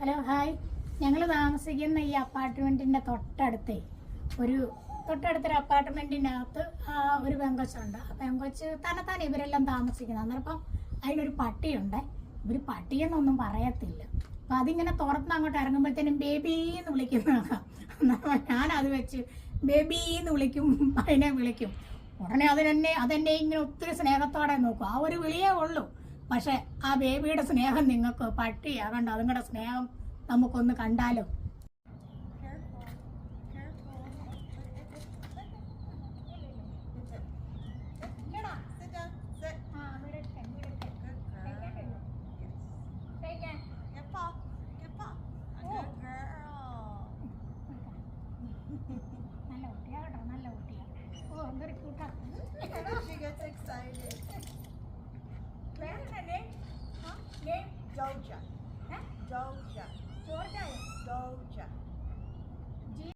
Hello hi. ഞങ്ങൾ താമസിക്കുന്ന ഈ അപ്പാർട്ട്മെന്റിന്റെ തൊട്ടടുത്തേ. ഒരു തൊട്ടടുത്തൊരു അപ്പാർട്ട്മെന്റിനകത്ത് ആ, ഒരു പെങ്കൊച്ചുണ്ട്. ആ പെങ്കൊച്ച് തന്നെത്താൻ ഇവരെല്ലാം താമസിക്കുന്നത്. അന്നേരം അതിനൊരു പട്ടിയുണ്ട്. ഇവർ പട്ടിയെന്നൊന്നും പറയത്തില്ല. അപ്പം അതിങ്ങനെ തുറന്ന് അങ്ങോട്ട് ഇറങ്ങുമ്പോഴത്തേനും ബേബി എന്ന് വിളിക്കുന്നതാണ് ഞാനത് വെച്ച് ബേബി എന്ന് വിളിക്കും അതിനെ വിളിക്കും. ഉടനെ അതിനെന്നെ അതെന്നെ ഇങ്ങനെ ഒത്തിരി സ്നേഹത്തോടെ നോക്കും. ആ ഒരു വിളിയേ ഉള്ളൂ. പക്ഷെ ആ ബേബിയുടെ സ്നേഹം നിങ്ങൾക്ക് പട്ടിയാകണ്ട. അതുങ്ങളുടെ സ്നേഹം നമുക്കൊന്ന് കണ്ടാലോ. നല്ല കുട്ടിയാ കേട്ടോ നല്ല കുട്ടിയാ. ഓ എന്തൊരു കൂട്ടാ Doja. Huh? Doja. Jordan. Doja.